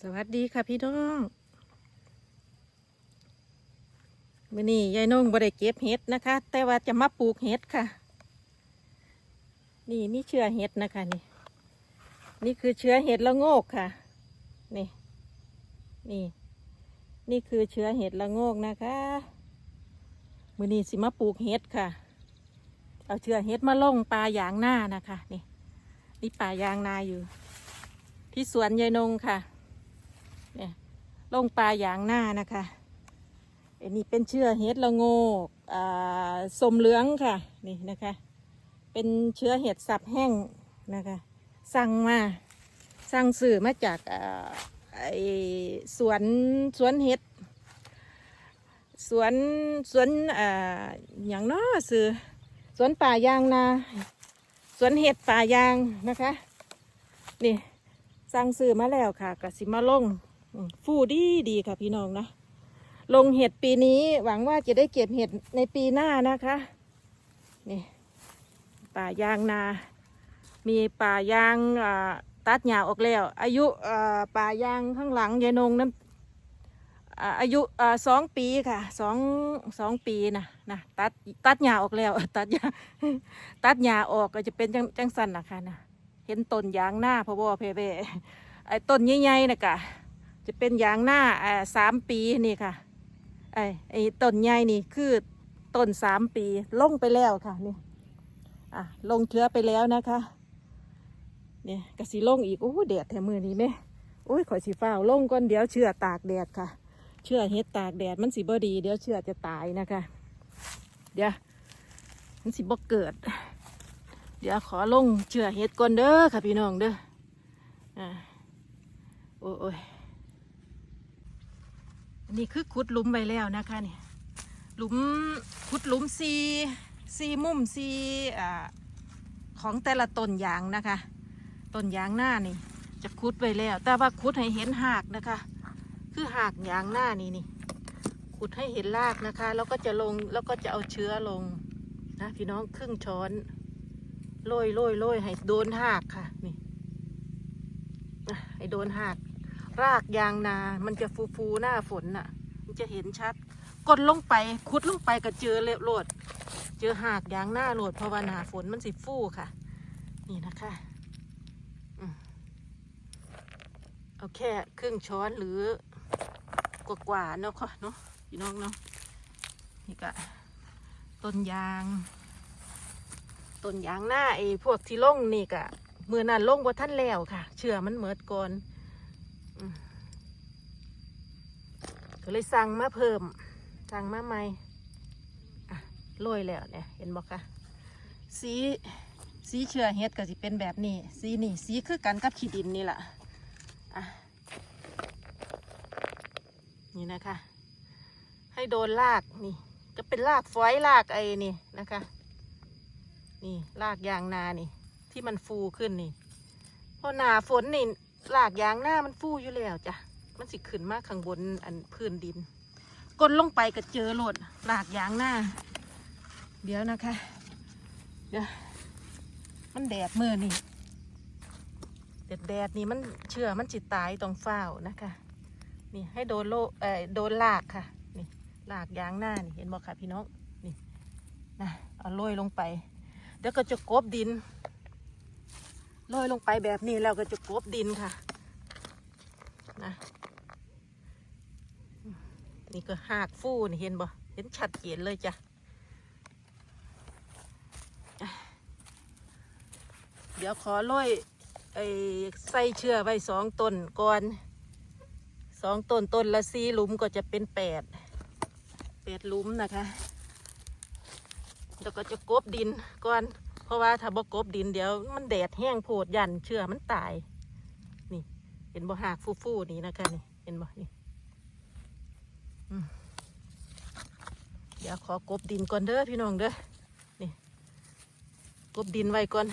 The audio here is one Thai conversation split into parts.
สวัสดีค่ะพี่น้องมื่อนี้ยายนงบ่ได้เก็บเห็ดนะคะ แต่ว่าจะมาปลูกเห็ดค่ะ นี่นี่เชื้อเห็ดนะคะนี่ นี่คือเชื้อเห็ดละโงกค่ะ นี่ นี่ นี่คือเชื้อเห็ดละโงกนะคะมื่อนี้สิมาปลูกเห็ดค่ะ เอาเชื้อเห็ดมาลงปลายางหน้านะคะ นี่ นี่ป่ายางนาอยู่ ที่สวนยายนงค่ะ ลงปลาอย่างหน้านะคะอันนี้เป็นเชื้อเห็ดละโงกสมเหลืองค่ะนี่นะคะ เป็นเชื้อเห็ดสับแห้งนะคะ สั่งมาสั่งสื่อมาจากสวนสวนเห็ดสวนสวนออย่างน้อสื่อสวนป่ายางนาสวนเห็ดป่ายางนะคะ นี่สั่งซื้อมาแล้วค่ะกสิมาลง ฟูดีดีค่ะพี่น้องนะ ลงเห็ดปีนี้หวังว่าจะได้เก็บเห็ดในปีหน้านะคะ นี่ ป่ายางนา มีป่ายางตัดหญ้าออกแล้ว อายุป่ายางข้างหลังยายนงนั้นอายุสองปีค่ะสองสองปีนะนะตัดตัดหญ้าออกแล้ว ตัดหญ้าตัดหญ้าออกก็จะเป็นจังจังสันนะคะนะเห็นต้นยางหน้าพะวอเพเวไอ้ต้นใหญ่ๆนะกะ จะเป็นยางหน้าอ่าสามปีนี่ค่ะไอ้ไอ้ต้นใหญ่นี่คือต้นสามปีลงไปแล้วค่ะนี่อะลงเชื้อไปแล้วนะคะเนี่ยกะสีลงอีกโอ้แดดแถมมือนี้ไหมโอ้ยขอยสีฟ้าวลงก่อนเดี๋ยวเชื่อตากแดดค่ะ เชื่อเฮ็ดตากแดดมันสีบอดี เดี๋ยวเชื่อจะตายนะคะ เดี๋ยวมันสีบ่เกิด เดี๋ยวขอลงเชื่อเห็ดก่อนเด้อค่ะพี่น้องเด้ออ่าโอ้ยอย นนี้คือขุดลุมไว้แล้วนะคะนี่หลุมขุดหลุมซีซีมุมซีอ่าของแต่ละต้นยางนะคะต้นยางหน้านี่ จะขุดไว้แล้ว แต่ว่าขุดให้เห็นหากนะคะ คือหากยางหน้านี่นี่ขุดให้เห็นรากนะคะ แล้วก็จะลงแล้วก็จะเอาเชื้อลงนะพี่น้องครึ่งช้อนโรยโรยโรยให้โดนหากค่ะนี่ให้โดนหาก รากยางนา มันจะฟูฟูๆหน้าฝนน่ะ มันจะเห็นชัด กดลงไปขุดลงไปก็เจอเละโลด เจอหากยางหน้าโหลดเพราะว่าหนาฝนมันสิฟูค่ะ นี่นะคะอเอาแค่ครึ่งช้อนหรือกว่ากว่าๆเนาะค่ะเนาะพี่น้องเนาะนี่ก็ต้นยางต้นยางหน้าไอ้พวกที่ลงนี่กะมือนั้นลงบ่ท่านแล้วค่ะ เชื่อมันเหมิดก่อน ก็เลยสั่งมาเพิ่ม สั่งมาใหม่อะโรยแล้วเนี่ย เห็นบอกค่ะ สีสีเชื่อเฮ็ดก็สิเป็นแบบนี้ สีนี่ สีคือกันกับขี้ดินนี่แหละอะนี่นะคะ ให้โดนลากนี่ จะเป็นลากฝอยลากไอ้นี่นะคะ นี่รากยางนานี่ ที่มันฟูขึ้นนี่เพราะหนาฝนนี่ รากยางหน้ามันฟูอยู่แล้วจ้ะ มันสิขึ้นมากข้างบนอันพื้นดินก้นลงไปก็เจอโหลดรากยางหน้า เดี๋ยวนะคะ เดี๋ยว มันแดดมือนี่แดดแดดนี่มันเชื่อมันจิตตายตรงเฝ้านะคะ นี่ให้โดนโลเอ่อโดนหลากค่ะ นี่หลากยางหน้านี่เห็นบอกค่ะพี่น้อง นี่นะเอาโรยลงไป เดี๋ยวก็จะกบดิน โรยลงไปแบบนี้แล้วก็จะกบดินค่ะนะนี่ก็หากฟูนี่เห็นบ่เห็นชัดเจนเลยจ้ะเดี๋ยวขอโรยไอ้ใส่เชื่อไว้สองต้นก่อนสองต้นต้นละสี่หลุมก็จะเป็นแปดแปดหลุมนะคะแล้วก็จะกบดินก่อน เพราะว่าถ้าบกบดินเดี๋ยวมันแดดแห้งโพดยันเชื่อมันตาย นี่ เห็นบ่หากฟูๆนี่นะคะนี่เห็นบ่นี่อืมเดี๋ยวขอกบดินก่อนเด้อพี่น้องเด้อนี่กบดินไว้ก่อน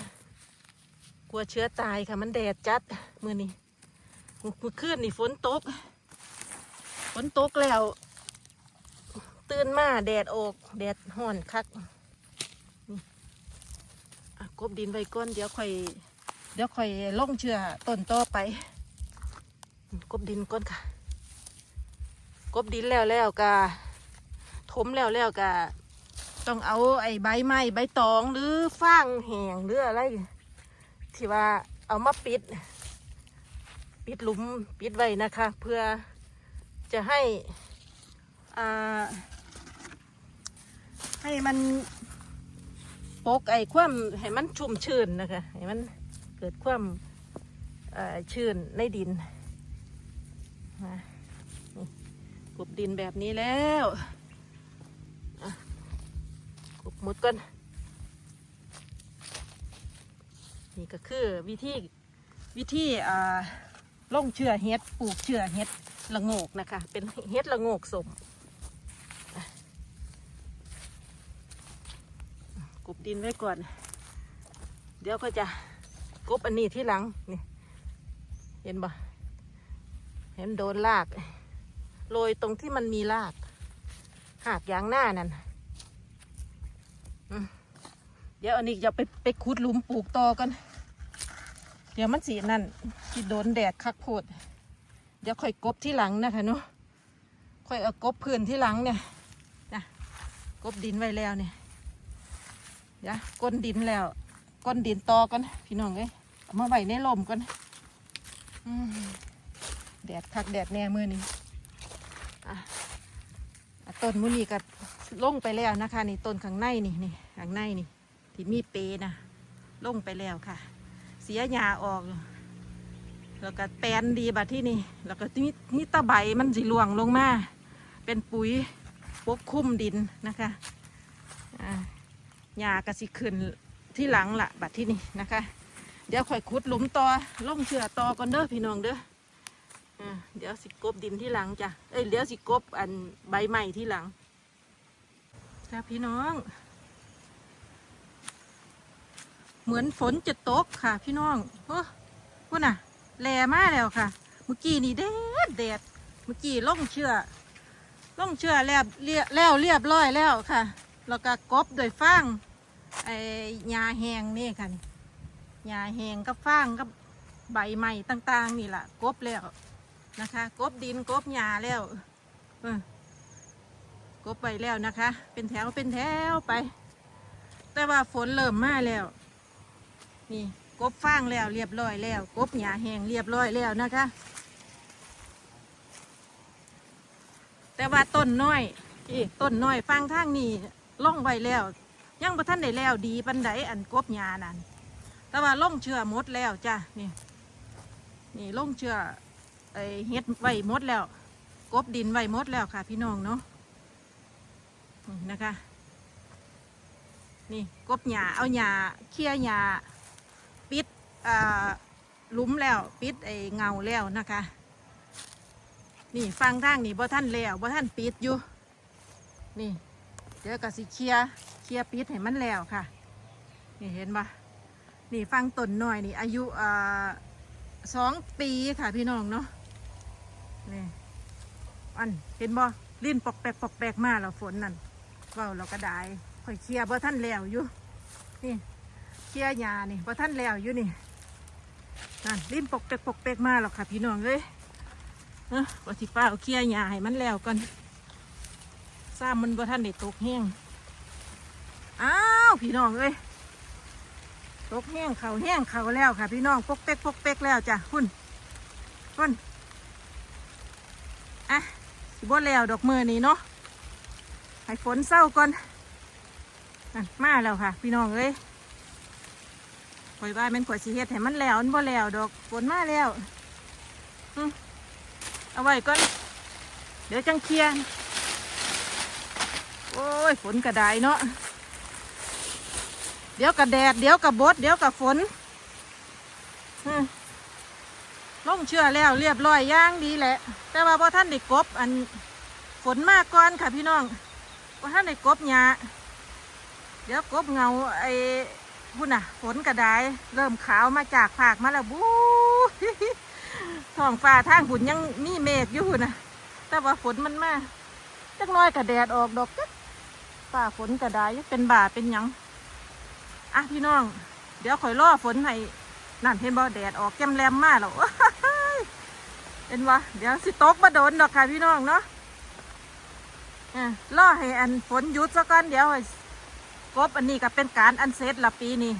กลัวเชื้อตายค่ะมันแดดจัดมือนี้มื่อคืนนี่ฝนตกฝนตกแล้ว ตื่นมาแดดออก แดดห่อนคัก กบดินไว้ก่อนเดี๋ยวค่อยเดี๋ยวค่อยลงเชื่อต้นต่อไป กบดินก่อนค่ะ กบดินแล้วแล้วก็ถมแล้วแล้วก็ต้องเอาไอ้ใบไม้ใบตองหรือฟางแหงหรืออะไรที่ว่าเอามาปิด ปิดหลุมปิดไว้นะคะ เพื่อจะให้อ่าให้มัน ปกไอ้ความให้มันชุ่มชื้นนะคะให้มันเกิดความชื้นในดินนะกบดินแบบนี้แล้วกบหมดก่อนนี่ก็คือวิธีวิธีอ่าลงเชื่อเฮ็ดปลูกเชื่อเฮ็ดละโงกนะคะ เป็นเฮ็ดละโงกสมอะกบ ดินไว้ก่อน เดี๋ยวก็จะกบอันนี้ที่หลังนี่เห็นบ่เห็นโดนลากโรยตรงที่มันมีรากหากยางหน้านั่นเดี๋ยวอันนี้จะไปไปขุดหลุมปลูกต่อกัน เดี๋ยวมันสีนั่นสิโดนแดดคักโพด เดี๋ยวค่อยกบที่หลังนะคะเนาะค่อยเอากบพื้นที่หลังเนี่ยนะกบดินไว้แล้วเนี่ย ยวก้นดินแล้ว ก้นดินตอกันพี่น้องเอ้ยเอามาไว้ในลมกันอืมแดดคักแดดแน่มือนี้อ่ต้นมุนีก็ลงไปแล้วนะคะนี่ต้นข้างในนี่นี่ข้างในนี่ ที่มีเปนะลงไปแล้วค่ะ เสียหญ้าออก แล้วก็แปลนดีบัดที่นี่ แล้วก็นี่นี่ตะไบมันสิหลวงลงมา เป็นปุ๋ยปกคลุมดินนะคะอ่า หญ้าก็สิขึ้นที่หลังละบัดที่นี่นะคะ เดี๋ยวค่อยขุดหลุมต่อลงเชือต่อก่อนเด้อพี่น้องเด้อเดี๋ยวสิกบดินที่หลังจ้ะเอ้ยเดี๋ยวสิกบอันใบใหม่ที่หลังค่ะพี่น้อง เหมือนฝนจะตกค่ะ พี่น้องโอ้พูดน่ะแลมาแล้วค่ะ เมื่อกี้นี่แดดแดดเมื่อกี้ล่องเชือล่องเชือแล้วเรียแล้วเรียบร้อยแล้วค่ะ แล้วก็กบโดยฟางไอ้หญ้าแหงนี่ค่ะนี่หญ้าแหงกับฟางกับใบไม้ต่าง ๆ นี่แหละกบแล้วนะคะ กบดินกบหญ้าแล้วกบไปแล้วนะคะ เป็นแถวเป็นแถวไป แต่ว่าฝนเริ่มมาแล้ว นี่กบฟางแล้วเรียบร้อยแล้ว กบหญ้าแหงเรียบร้อยแล้วนะคะ แต่ว่าต้นน้อยอีต้นน้อยฟางทางนี่ ล่องไว้แล้ว ยังบ่ทันได้แล้วดีปันไดอันกบหญ้านั่นแต่ว่าล่องเชื่อมดแล้วจ้ะนี่ นี่ล่องเชื่อไอเฮ็ดไว้มดแล้ว กบดินไว้มดแล้วค่ะ พี่น้องเนาะนะคะ นี่กบหญ้าเอาหญ้าเคลียหญ้าปิดอ่าหลุมแล้ว ปิดไอเงาแล้วนะคะ นี่ฟังทางนี่บ่ท่านแล้วบ่ท่านปิดอยู่ นี่ เดี๋ยวก็สิเคลียเคลียปิดให้มันแล้วค่ะ นี่เห็นปะนี่ฟังต้นหน่อยนี่อายุอ่าสองปีค่ะพี่น้องเนาะ นี่อันเห็นบ่ลิ้นปอกแปกปอกแปกมาแล้วฝนนั่นเว้าเราก็ได้ค่อยเคลียร์บ่ท่านแล้วอยู่ นี่เคลียยานี่พอท่านแล้วอยู่นี่นั่นลิ้นปกเปกปกเปกมาหรอกค่ะพี่น้องเอ้ยเออว่าสิป้าเอาเคลียร์ยาให้มันแล้วก่อน ซ้ำมันบ่ท่านได้ตกแห้งอ้าวพี่น้องเอ้ยตกแห้งเขาแห้งเขาแล้วค่ะ พี่น้องปกเปกปกเปกแล้วจ้ะคุณคุณอะสิบ่แล้วดอกมือนี่เนาะให้ฝนเศร้าก่อนมาแล้วค่ะ พี่น้องเอ้ยข่อยว่ามันข่อยสิเฮ็ดให้มันแล้วมันบ่แล้วดอกฝนมาแล้วอืมเอาไว้ก่อน เดี๋ยวจังเคลียร์ อ้ยฝนกระไดเนาะเดี๋ยวกระแดด เดี๋ยวกระบด เดี๋ยวกระฝนอืมลงเชื่อแล้วเรียบร้อยย่างดีแหละ แต่ว่าพอท่านได้กบ อันฝนมากก่อนค่ะพี่น้องพอท่านได้กบหญ้าเดี๋ยวกบเงาไอ้พุ่นน่ะ ฝนกระไดเริ่มขาวมาจากผากมาแล้วบู๊ท้องฟ้าทางหุ่นยังมีเมฆอยู่พุ่นน่ะ แต่ว่าฝนมันมาจักน้อยกระแดดออกดอกจัก ฟ้าฝนกระไดเป็นบ่าเป็นหยังอะพี่น้อง เดี๋ยวข่อยรอฝนให้นั่นเห็นบ่แดดออกแก้มแรมมากแล้วเป็นวะเดี๋ยวสิตกมาโดนดอกค่ะพี่น้องเนาะอะล่อให้อันฝนหยุดซะก่อนเดี๋ยวให้กบอันนี้ก็เป็นการอันเสร็จละปีนี้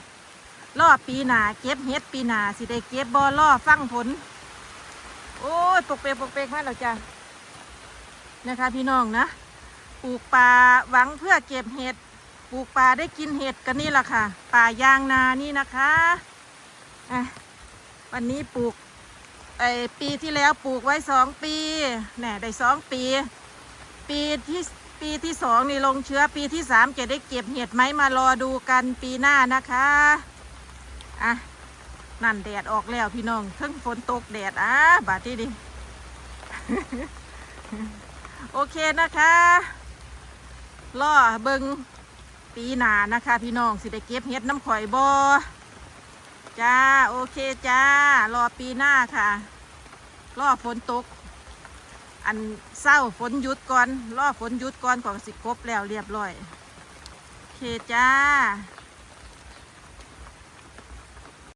ล่อปีหนาเก็บเฮ็ดปีหนาสิได้เก็บบอล่อฟังผล โอ้ยปกเปกปกเปกมาแล้วจ้ะนะคะพี่น้องนะ ปลูกป่าหวังเพื่อเก็บเห็ด ปลูกป่าได้กินเห็ดกันนี่แหละค่ะ ป่ายางนานี่นะคะอะวันนี้ปลูกไอปีที่แล้วปลูกไว้สองปีแน่ได้สองปี ปีที่ปีที่สองนี่ลงเชื้อปีที่สามจะได้เก็บเห็ดไหมมารอดูกันปีหน้านะคะอะนั่นแดดออกแล้วพี่น้องเพิ่งฝนตกแดดอะบาดที่ดิโอเคนะคะ ล่อเบิงปีหนานะคะ พี่น้องสิได้เก็บเห็ดน้ำข่อยบอจ้า โอเคจ้ารอปีหน้าค่ะรอฝนตก อันเศร้าฝนหยุดก่อนรอฝนหยุดก่อนของสิกบแล้วเรียบร้อย โอเคจ้า